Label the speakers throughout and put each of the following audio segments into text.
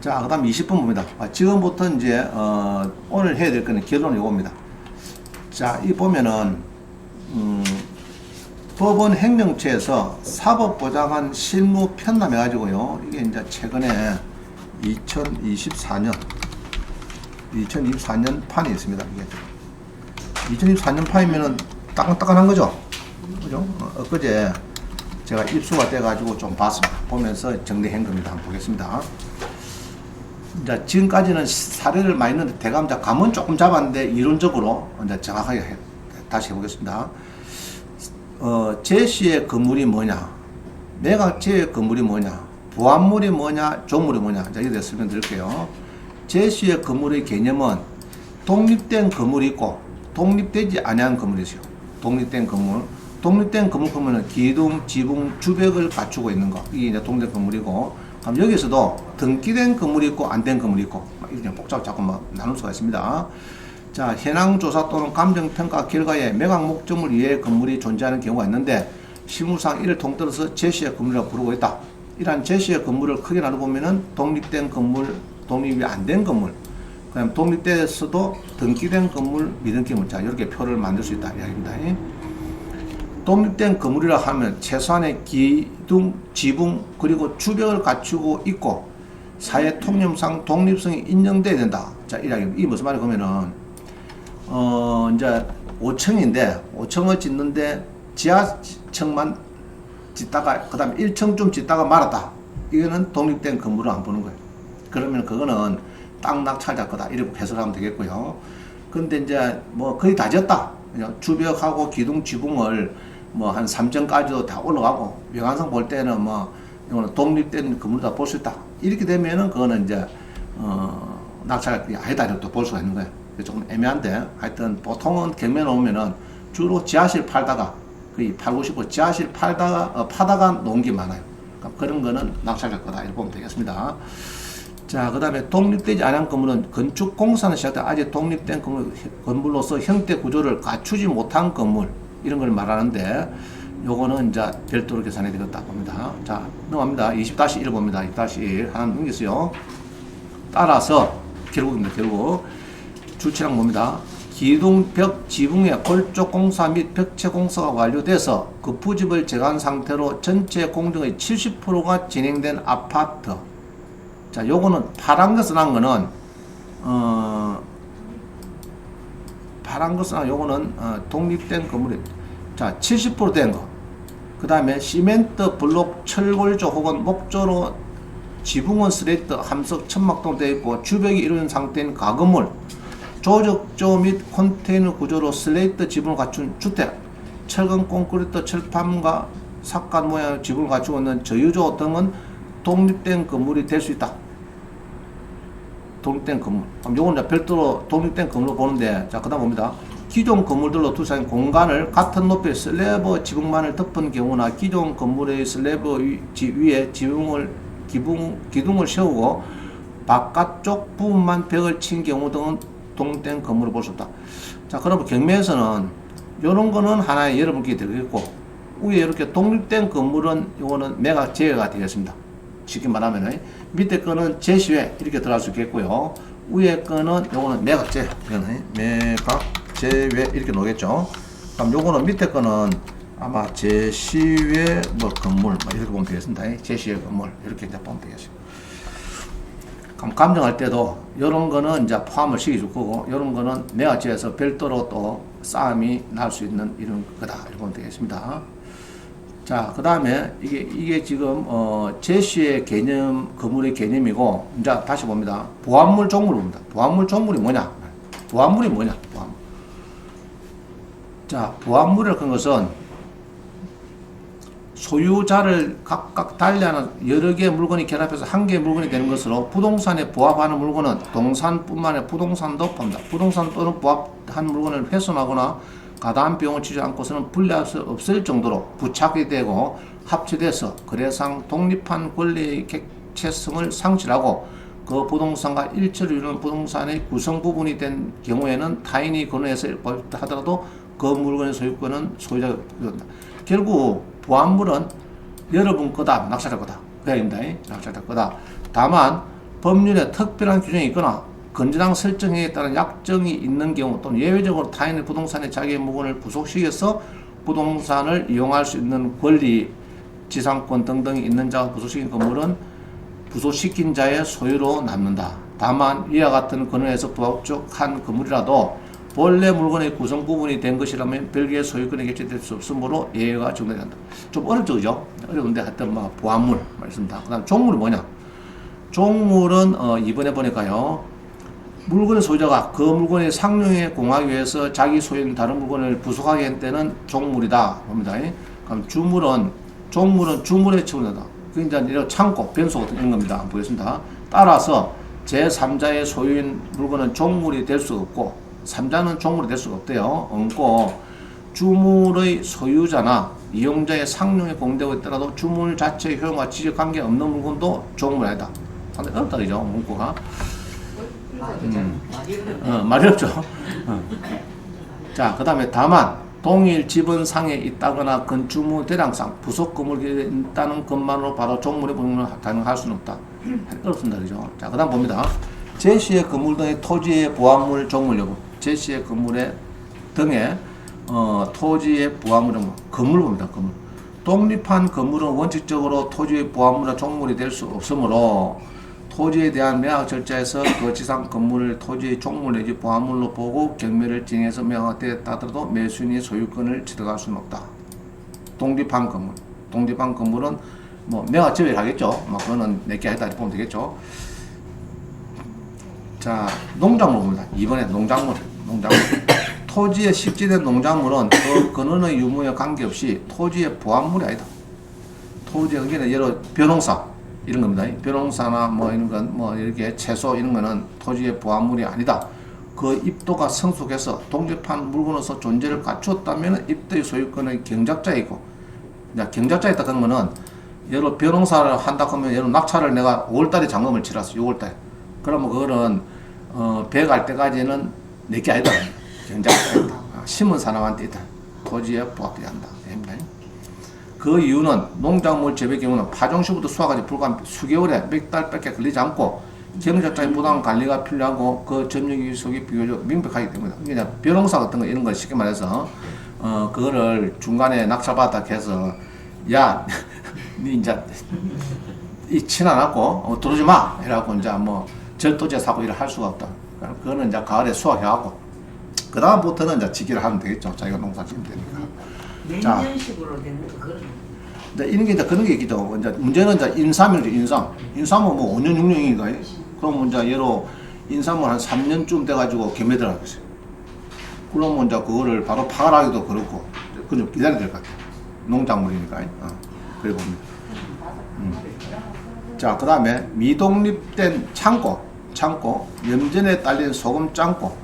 Speaker 1: 자, 그 다음 20분 봅니다. 아, 지금부터 이제, 어, 오늘 해야 될 거는 결론이 이겁니다. 자, 이 보면은, 음, 법원 행정처에서 사법보장한 실무 편람해가지고요. 이게 이제 최근에 2024년, 2024년 판이 있습니다. 이게. 2024년 판이면은 따끈따끈한 거죠? 그죠? 어, 엊그제 제가 입수가 돼가지고 좀 봤습니다. 보면서 정리한 겁니다. 한번 보겠습니다. 이제 지금까지는 사례를 많이 있는데 대감 자 감은 조금 잡았는데 이론적으로 이제 정확하게 해- 다시 해보겠습니다. 어, 제시의 건물이 뭐냐, 매각제의 건물이 뭐냐, 부합물이 뭐냐, 조물이 뭐냐, 자, 대해서 설명드릴게요. 제시의 건물의 개념은 독립된 건물이 있고 독립되지 아니한 건물이 있어요. 독립된 건물. 독립된 건물 보면은 기둥, 지붕, 주벽을 갖추고 있는 거. 이게 이제 독립된 건물이고. 그럼 여기서도 등기된 건물이 있고 안 된 건물이 있고 막 이렇게 복잡 자꾸 막 나눌 수가 있습니다. 자, 현황 조사 또는 감정 평가 결과에 매각 목적물 이외의 건물이 존재하는 경우가 있는데 실무상 이를 통틀어서 제시의 건물이라고 부르고 있다. 이러한 제시의 건물을 크게 나눠 보면은 독립된 건물, 독립이 안 된 건물, 그다음 독립돼서도 등기된 건물, 미등기 건물, 자 이렇게 표를 만들 수 있다 이야기입니다. 독립된 건물이라 하면 최소한의 기둥, 지붕 그리고 주벽을 갖추고 있고 사회 통념상 독립성이 인정돼야 된다. 자, 이야기. 이 무슨 말이 그러면은 어 이제 5층인데 5층을 짓는데 지하층만 짓다가 그다음에 1층 좀 짓다가 말았다. 이거는 독립된 건물을 안 보는 거예요. 그러면 그거는 땅 낙찰자 거다. 이렇게 해석하면 되겠고요. 근데 이제 뭐 거의 다. 그냥 주벽하고 기둥 지붕을 뭐 한 3층까지도 다 올라가고 명안성 볼 때는 뭐 이거는 독립된 건물이다 볼 수 있다. 이렇게 되면은 그거는 이제 어 낙찰이 아니다 이렇게 볼 수가 있는 거예요. 조금 애매한데 하여튼 보통은 경매에 오면은 주로 지하실 팔다가 거의 팔고 싶고 지하실 팔다가 어, 파다가 놓은 게 많아요. 그러니까 그런 거는 낙찰할 거다 이렇게 보면 되겠습니다. 자, 그 다음에 독립되지 않은 건물은 건축 공사는 시작돼 아직 독립된 건물, 건물로서 형태 구조를 갖추지 못한 건물 이런 걸 말하는데 요거는 이제 별도로 계산해야 되겠다 봅니다. 자, 넘어갑니다. 20-1 봅니다. 20-1 하나 넘겼어요. 따라서 결국입니다. 결국 주체랑 봅니다. 기둥, 벽, 지붕의 골조 공사 및 벽체 공사가 완료돼서 그 부집을 제거한 상태로 전체 공정의 70%가 진행된 아파트. 자, 요거는 파란 것을 한 거는 어 파란 한 요거는 어, 독립된 건물이 자, 70%된 거. 그다음에 시멘트, 블록, 철골조 혹은 목조로 지붕은 슬레이트, 함석, 천막동 되어 있고 주벽이 이루어진 상태인 가건물, 조적조 및 컨테이너 구조로 슬레이트 지붕을 갖춘 주택, 철근 콘크리트 철판과 삭간 모양의 지붕을 갖추고 있는 저유조 등은 독립된 건물이 될 수 있다. 독립된 건물. 그럼 이제 별도로 독립된 건물로 보는데, 자, 그 다음 봅니다. 기존 건물들로 투사한 공간을 같은 높이의 슬래브 지붕만을 덮은 경우나 기존 건물의 지, 위에 지붕을, 기붕, 기둥을 세우고 바깥쪽 부분만 벽을 친 경우 등은 독립된 건물을 볼 수 없다. 자, 그러면 경매에서는 요런 거는 하나의 여러분께 되겠고, 위에 이렇게 독립된 건물은 요거는 매각 제외가 되겠습니다. 쉽게 말하면 밑에 거는 제시외 이렇게 들어갈 수 있겠고요. 위에 거는 요거는 매각제 이거는 매각 제외 이렇게 놓겠죠. 그럼 요거는 밑에 거는 아마 제시외 뭐 건물 뭐 이렇게 보면 되겠습니다. 제시외 건물 이렇게 이제 보면 되겠습니다. 감정할 때도 이런 거는 이제 포함을 시켜줄 거고 이런 거는 매각제에서 별도로 또 싸움이 날 수 있는 이런 거다 이렇게 보면 되겠습니다. 자, 그 다음에 이게, 이게 지금, 어, 제시의 개념, 건물의 개념이고, 이제 다시 봅니다. 보안물 종물을 봅니다. 보안물 종물이 뭐냐? 보안물이 뭐냐? 보안물. 자, 보안물이라는 그 것은 소유자를 각각 달리하는 여러 개의 물건이 결합해서 한 개의 물건이 되는 것으로 부동산에 부합하는 물건은 동산뿐만 아니라 부동산도 봅니다. 부동산 또는 부합한 물건을 훼손하거나 가다한 비용을 치지 않고서는 분리할 수 없을 정도로 부착이 되고 합치돼서 거래상 독립한 권리의 객체성을 상실하고 그 부동산과 일체를 이루는 부동산의 구성 부분이 된 경우에는 타인이 권해서 하더라도 그 물건의 소유권은 소유자가 된다. 결국 보안물은 여러분 거다 낙찰할 거다. 그야입니다. 낙찰할 거다. 다만 법률에 특별한 규정이 있거나 건전한 설정에 따른 약정이 있는 경우 또는 예외적으로 타인의 부동산에 자기의 물건을 부속시켜서 부동산을 이용할 수 있는 권리, 지상권 등등이 있는 자가 부속시킨 건물은 부속시킨 자의 소유로 남는다. 다만 이와 같은 근원에서 부합적한 건물이라도 본래 물건의 구성 부분이 된 것이라면 별개의 소유권이 개체될 수 없으므로 예외가 적용된다. 좀 어렵죠, 그죠? 어려운데 하여튼 뭐 보안물 말씀다. 그다음 종물이 뭐냐? 종물은 어, 이번에 보니까요. 물건의 소유자가 그 물건의 상용에 공하기 위해서 자기 소유인 다른 물건을 부속하게 한 때는 종물이다 봅니다. 그럼 주물은 종물은 주물에 처분된다. 그 이제 이런 창고, 변소 같은 이런 겁니다. 보겠습니다. 따라서 제3자의 소유인 물건은 종물이 될 수 없고 3자는 종물이 될 수가 없대요. 없고 주물의 소유자나 이용자의 상용에 공되고 있더라도 주물 자체의 효용과 지적 관계 없는 물건도 종물이 아니다. 상당히 어렵다 그죠? 문구가. 음. 어, 말이 없죠. 어. 자, 그 다음에 다만 동일 지분상에 있다거나 건축물 대량상 부속 건물이 있다는 것만으로 바로 종물의 분을 가능할 수는 없다. 어렵습니다. 그죠? 자, 그 다음 봅니다. 제시의 건물 등의 토지의 보안물 종물 여부. 제시의 건물의 등의 어, 토지의 보안물 종물. 건물 봅니다. 건물. 독립한 건물은 원칙적으로 토지의 보안물과 종물이 될 수 없으므로 토지에 대한 매각 절차에서 그 지상 건물을 토지의 종물 내지 보안물로 보고 경매를 진행해서 매각되었다 하더라도 매수인이 소유권을 취득할 수는 없다. 독립한 건물. 독립한 건물은 뭐 매각 제외를 하겠죠. 뭐 그거는 내게 하다 보면 되겠죠. 자, 농작물 봅니다. 이번에 농작물. 농작물. 토지에 식지된 농작물은 그 근원의 유무에 관계없이 토지의 보안물이 아니다. 토지에 그러니까 예로 벼농사 이런 겁니다. 벼농사나 뭐 이런 건 뭐 이렇게 채소 이런 거는 토지의 보안물이 아니다. 그 입도가 성숙해서 독립한 물건으로서 존재를 갖추었다면 입도의 소유권의 경작자이고 있다 그러면은 예로 벼농사를 한다 하면 예로 낙차를 내가 5월달에 잔금을 치렀어 6월달에 그러면 그거는 어, 배갈 때까지는 내게 아니다 경작자이다 아, 심은 사람한테 있다 토지에 부합돼야 한다 됩니다. 그 이유는 농작물 재배 경우는 파종 시부터 수확까지 불과 수개월에 몇 달밖에 걸리지 않고 경작자의 부당 관리가 필요하고 그 점유기 유속이 비교적 명백하기 때문이다. 그러니까 벼농사 같은 거 이런 걸 쉽게 말해서 어 그거를 중간에 낙찰받았다 해서 야, 니 이제 이 친안 하고 어, 들어오지 마 이래갖고 이제 뭐 절도제 사고 일을 할 수가 없다. 그거는 이제 가을에 수확해갖고 그 다음부터는 이제 지기를 하면 되겠죠. 자기가 농사 지으면 되니까. 자.
Speaker 2: 냉전식으로 되는 거 그런
Speaker 1: 이제 이런 게 이제 그런 게 있죠. 이제 문제는 이제 인삼이죠, 인삼. 인삼은 뭐 5년, 6년인가? 그럼 이제 예로 인삼은 한 3년쯤 돼가지고 개매 들어가겠어요. 그러면 이제 그거를 바로 파가라기도 그렇고, 그좀 기다려야 될 것 같아요. 농작물이니까. 어, 그래 봅니다. 음. 자, 그 다음에 미독립된 창고, 창고, 염전에 딸린 소금 창고,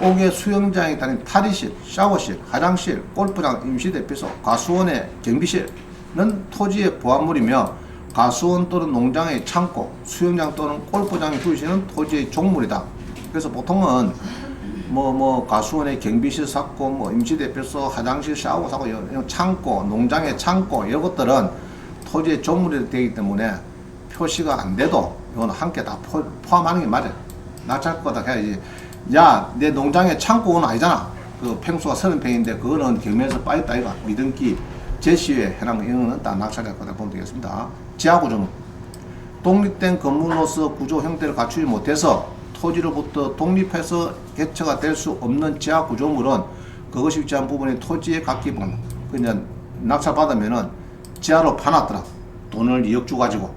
Speaker 1: 옥의 수영장에 달린 탈의실, 샤워실, 화장실, 골프장, 임시대피소, 가수원의 경비실은 토지의 보안물이며 가수원 또는 농장의 창고, 수영장 또는 골프장의 휴식실은 토지의 종물이다. 그래서 보통은 뭐뭐 가수원의 경비실 샀고 뭐 임시대피소, 화장실, 샤워 사고 창고, 농장의 창고 이런 것들은 토지의 종물이 되기 때문에 표시가 안 돼도 이거는 함께 다 포, 포함하는 게 맞아요. 낙찰 거다 해야지. 야, 내 농장에 창고는 아니잖아. 그 평수가 서른 평인데 그거는 경매에서 빠졌다 이거 미등기 제시에 해당 이거는 다 낙찰될 거다 보면 되겠습니다. 지하 구조물. 독립된 건물로서 구조 형태를 갖추지 못해서 토지로부터 독립해서 개처가 될 수 없는 지하 구조물은 그것이 위치한 부분이 토지의 각기 부분. 그냥 낙찰 받으면은 지하로 파놨더라. 돈을 2억 주 가지고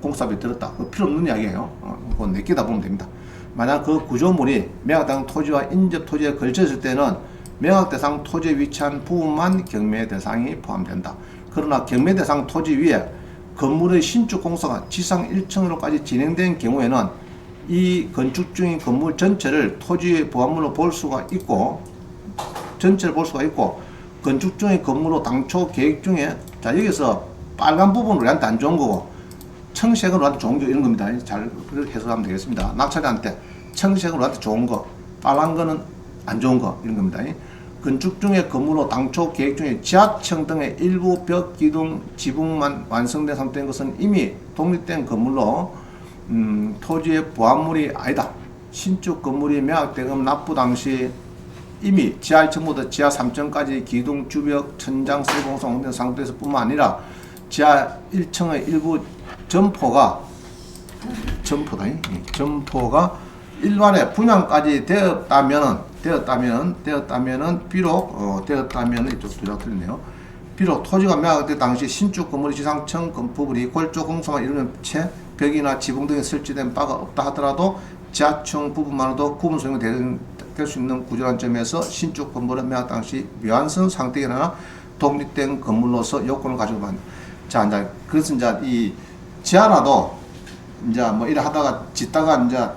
Speaker 1: 공사비 들었다. 그 필요 없는 이야기예요. 어, 그건 내끼다 보면 됩니다. 만약 그 구조물이 매각당 토지와 인접 토지에 걸쳤을 때는 매각 대상 토지에 위치한 부분만 경매 대상이 포함된다. 그러나 경매 대상 토지 위에 건물의 신축 공사가 지상 1층으로까지 진행된 경우에는 이 건축 중인 건물 전체를 토지의 보안물로 볼 수가 있고 전체를 볼 수가 있고 건축 중의 건물로 당초 계획 중에 자 여기서 빨간 부분은 우리한테 안 좋은 거고 청색은 우리한테 좋은 거 이런 겁니다. 잘 해석하면 되겠습니다. 낙찰자한테 청색은 우리한테 좋은 거, 빨간 거는 안 좋은 거 이런 겁니다. 건축 중의 건물로 당초 계획 중에 지하층 등의 일부 벽, 기둥, 지붕만 완성된 상태인 것은 이미 독립된 건물로 음, 토지의 보합물이 아니다. 신축 건물이 매각되금 납부 당시 이미 지하 1층부터 지하 3층까지 기둥, 주벽, 천장, 세공성 완성된 상태에서 뿐만 아니라 지하 1층의 일부 점포가 점포다. 이. 점포가 일반의 분양까지 되었다면은 되었다면은 되었다면은 비록 어, 되었다면은 이쪽 두자 틀리네요. 비록 토지가 매각될 당시 신축 건물의 지상층 건포물이 골조 공사만 이루는 채 벽이나 지붕 등에 설치된 바가 없다 하더라도 지하층 부분만으로도 구분 소용이 될수 있는 구조란 점에서 신축 건물은 매각 당시 미완성 상태이나 독립된 건물로서 요건을 가지고 만. 자, 이제 그래서 이제 이 지하라도 이제 뭐 이래 하다가 짓다가 이제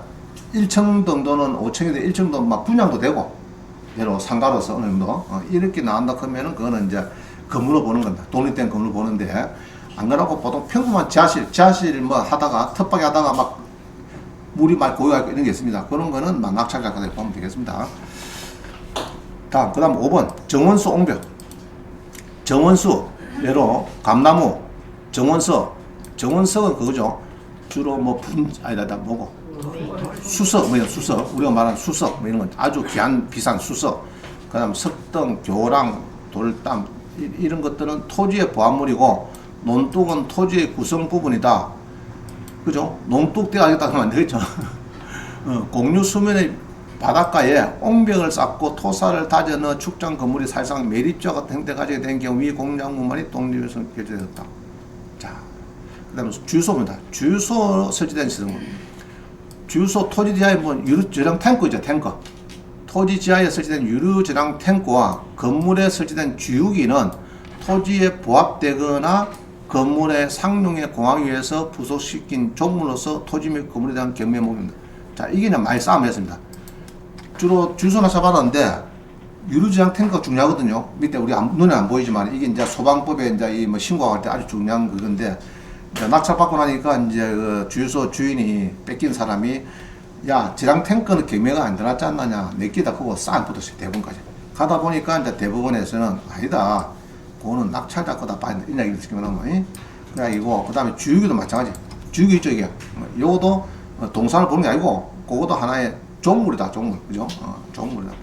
Speaker 1: 1층 정도는 5층인데 1층도 막 분양도 되고 예로 상가로서 어느 정도 어, 이렇게 나온다 그러면은 그거는 이제 건물로 보는 겁니다. 독립된 건물로 보는데 안 그러고 보통 평범한 지하실 지하실 뭐 하다가 텃밭에 하다가 막 물이 막 고여있고 이런 게 있습니다. 그런 거는 막 낙찰자까지 보면 되겠습니다. 다음 그 다음 5번 정원수 옹벽 정원수 예로 감나무 정원석 정원석은 그거죠. 주로 뭐 분 아니다 다 뭐고. 수석 뭐야 수석. 우리가 말하는 수석 뭐 이런 건 아주 귀한 비싼 수석. 그 다음 석등 교랑 돌담 이- 이런 것들은 토지의 보합물이고 논둑은 토지의 구성 부분이다. 그죠? 농둑대가 아니겠다 하면 안 되겠죠. 어, 공유 수면의 바닷가에 옹벽을 쌓고 토사를 다져 넣어 축장 건물이 사실상 매립자 같은 형태 가지게 된 경우 이 공작물만이 독립에서 결정되었다. 자 그다음에 주유소입니다 주유소 설치된 시설물 주유소 토지 지하에 뭐 유류 저장 탱크 있죠 탱크 토지 지하에 설치된 유류 저장 탱크와 건물에 설치된 주유기는 토지에 부합되거나 건물의 상용에 공하기 위해서 부속시킨 종물로서 토지 및 건물에 대한 경매목입니다. 자, 이게 이제 많이 싸움했습니다. 주로 주유소나 잡아놨는데 유류저장 탱크가 중요하거든요. 밑에 우리 안- 눈에 안 보이지만 이게 이제 소방법에 이제 이 뭐 신고할 때 아주 중요한 이제 낙찰 받고 나니까 이제 그 주유소 주인이 뺏긴 사람이 야 저장 탱크는 경매가 안 들어갔지 않느냐. 내끼다 그거 싸움 붙었어요 대부분까지. 가다 보니까 이제 대부분에서는 아니다. 그거는 낙찰자 거다 봐 이런 얘기를 듣기만 하면 그래 이거 그 다음에 주유기도 마찬가지. 주유기 뭐 요거도 어, 동산을 보는 게 아니고 그것도 하나의 종물이다 종물. 그죠? 어, 종물이다.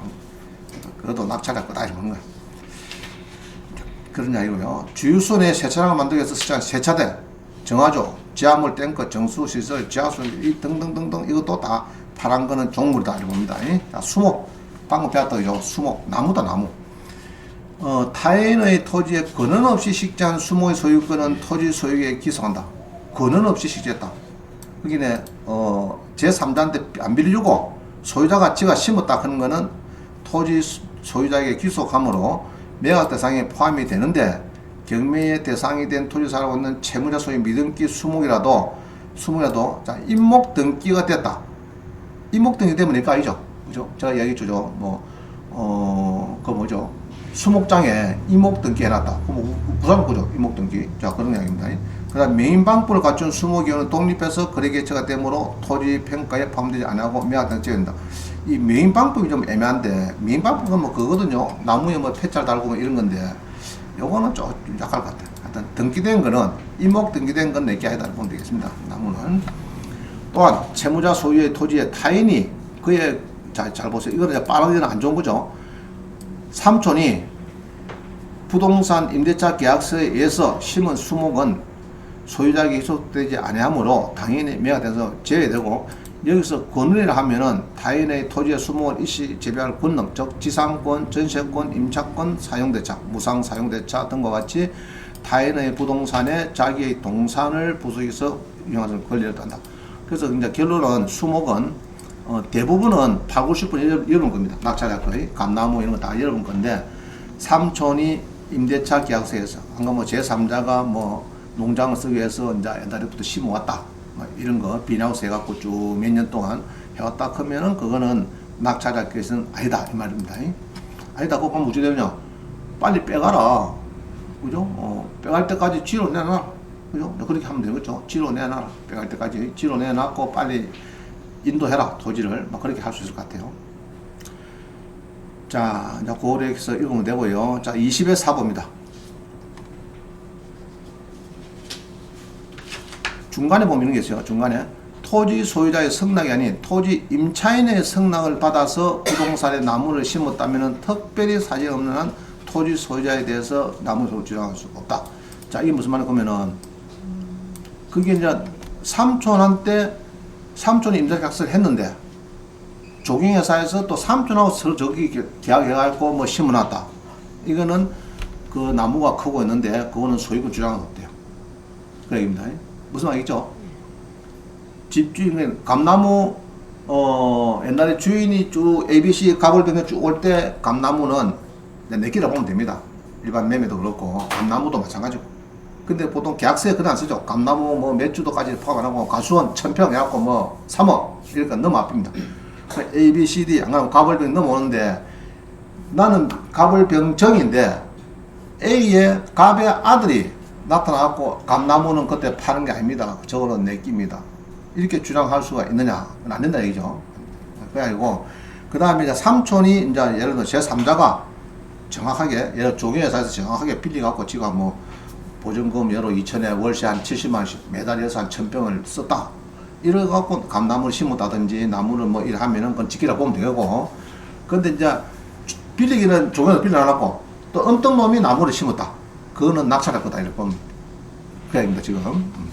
Speaker 1: 그것도 낙찰자 거다 이런 거야. 그런 이야기고요. 주유소 내 세차장을 만들기 위해서 세차, 세차대, 정화조, 지하물 탱크, 정수 시설, 지하수 이 등등등등 이것도 다 파란 거는 종물이다 이렇게 봅니다. 이. 자, 수목 방금 배웠던. 수목 나무다 나무. 어, 타인의 토지에 근원 없이 식재한 수목의 소유권은 토지 소유에 기속한다. 근원 없이 식재했다. 여기네 어, 제3자한테 안 빌려주고 소유자가 지가 심었다 하는 거는 토지 수- 소유자에게 귀속함으로 매각 대상에 포함이 되는데 경매의 대상이 된 토지 살고 있는 채무자 소유 미등기 수목이라도 수목이라도 자 임목 등기가 됐다. 임목 등기 되면 내가 아니죠. 그죠? 제가 이야기 주죠. 뭐, 어, 그 뭐죠? 수목장에 임목 등기 해놨다. 부산 거죠. 임목 등기. 자, 그런 이야기입니다. 그 다음 메인 방법을 갖춘 수목기업은 독립해서 거래개체가 되므로 토지 평가에 포함되지 않고 매각된 지어진다. 이 메인 방법이 좀 애매한데, 메인 방법은 뭐 그거거든요. 나무에 뭐 폐찰 달고 뭐 이런 건데, 요거는 좀 약할 것 같아요. 하여튼 등기된 거는, 임목 등기된 건 내게 아니다. 보면 되겠습니다. 나무는. 또한 채무자 소유의 토지의 타인이 그의 잘, 잘 보세요. 이거는 빠르게는 안 좋은 거죠. 삼촌이 부동산 임대차 계약서에 의해서 심은 수목은 소유자에게 기속되지 아니하므로 당연히 매각돼서 제외되고 여기서 권리를 하면은 타인의 토지의 수목을 일시 재배할 권능 즉 지상권, 전세권, 임차권, 사용대차, 무상 사용대차 등과 같이 타인의 부동산에 자기의 동산을 부수해서 이용하는 권리를 한다. 그래서 이제 결론은 수목은 어, 대부분은 8, 90분 여러분 겁니다. 낙찰자 거의 감나무 이런 거 다 여러분 건데 삼촌이 임대차 계약서에서 한가 뭐 제3자가 뭐 농장을 쓰기 위해서 이제 옛날부터 심어왔다. 뭐 이런 거 비나우스 해갖고 쭉 몇 년 동안 해왔다 하면은 그거는 낙찰자께서는 아니다 이 말입니다. 아니다 그거 어떻게 되냐? 빨리 빼가라. 그죠? 어, 빼갈 때까지 지로 내놔. 그죠? 그렇게 하면 되겠죠. 지로 내놔 빼갈 때까지 지로 내놨고 빨리 인도해라 토지를. 막 그렇게 할 수 있을 것 같아요. 자 이제 고려에서 읽으면 되고요. 자 20의 4보입니다 중간에 보면 있어요. 중간에 토지 소유자의 승낙이 아닌 토지 임차인의 승낙을 받아서 부동산에 나무를 심었다면 특별히 사정이 없는 한 토지 소유자에 대해서 나무를 주장할 수 없다. 자, 이게 무슨 말이냐 보면은 그게 이제 삼촌한테 삼촌이 임대계약서를 했는데 조경회사에서 또 삼촌하고 서로 저기 계약해갖고 뭐 심어놨다. 이거는 그 나무가 크고 있는데 그거는 소유권 주장은 없대요. 그 얘기입니다. 무슨 말이죠? 집주인 감나무 어 옛날에 주인이 쭉 ABC 가골병에 쭉 올 때 감나무는 내 끼라 보면 됩니다. 일반 매매도 그렇고 감나무도 마찬가지고. 근데 보통 계약서에 그냥 안 쓰죠. 감나무 뭐 몇 주도까지 포함 안 하고 가수원 천평 해갖고 뭐 3억 이러니까 너무 아픕니다. A, B, C, D 안 가면 가벌병 넘어오는데 나는 가벌병정인데 A의 갑의 아들이 나타나갖고 감나무는 그때 파는 게 아닙니다. 저거는 내 끼입니다. 이렇게 주장할 수가 있느냐? 안 된다 얘기죠. 아니고 그 다음에 이제 삼촌이 이제 예를 들어 제 3자가 정확하게 예를 조경회사에서 정확하게 빌려갖고 지가 뭐 보증금 여러 2천에 월세 한 70만 원씩 매달려서 한 1000병을 썼다. 이래갖고 감나무를 심었다든지 나무를 뭐 일하면은 그건 지키라 보면 되고 근데 이제 빌리기는 조경에서 빌려놔놓고 또 엄떤 놈이 나무를 심었다. 그거는 낙찰할 거다 이렇게 보면 그 얘기입니다 지금. 음.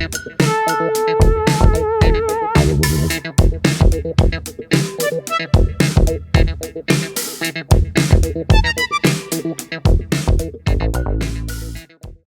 Speaker 2: Thank you.